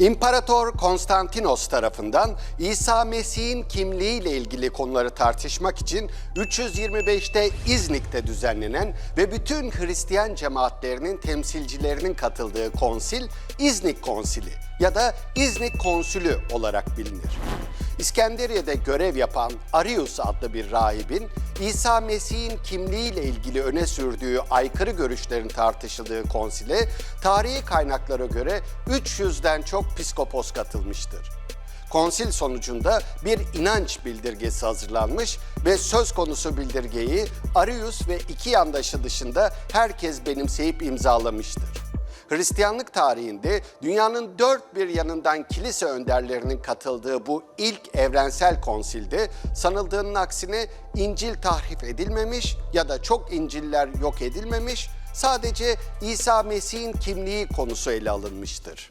İmparator Konstantinos tarafından İsa Mesih'in kimliğiyle ilgili konuları tartışmak için 325'te İznik'te düzenlenen ve bütün Hristiyan cemaatlerinin temsilcilerinin katıldığı konsil İznik Konsili ya da İznik Konsülü olarak bilinir. İskenderiye'de görev yapan Arius adlı bir rahibin İsa Mesih'in kimliğiyle ilgili öne sürdüğü aykırı görüşlerin tartışıldığı konsile tarihi kaynaklara göre 300'den çok piskopos katılmıştır. Konsil sonucunda bir inanç bildirgesi hazırlanmış ve söz konusu bildirgeyi Arius ve iki yandaşı dışında herkes benimseyip imzalamıştır. Hristiyanlık tarihinde dünyanın dört bir yanından kilise önderlerinin katıldığı bu ilk evrensel konsilde sanıldığının aksine İncil tahrif edilmemiş ya da çok İncil'ler yok edilmemiş, sadece İsa Mesih'in kimliği konusu ele alınmıştır.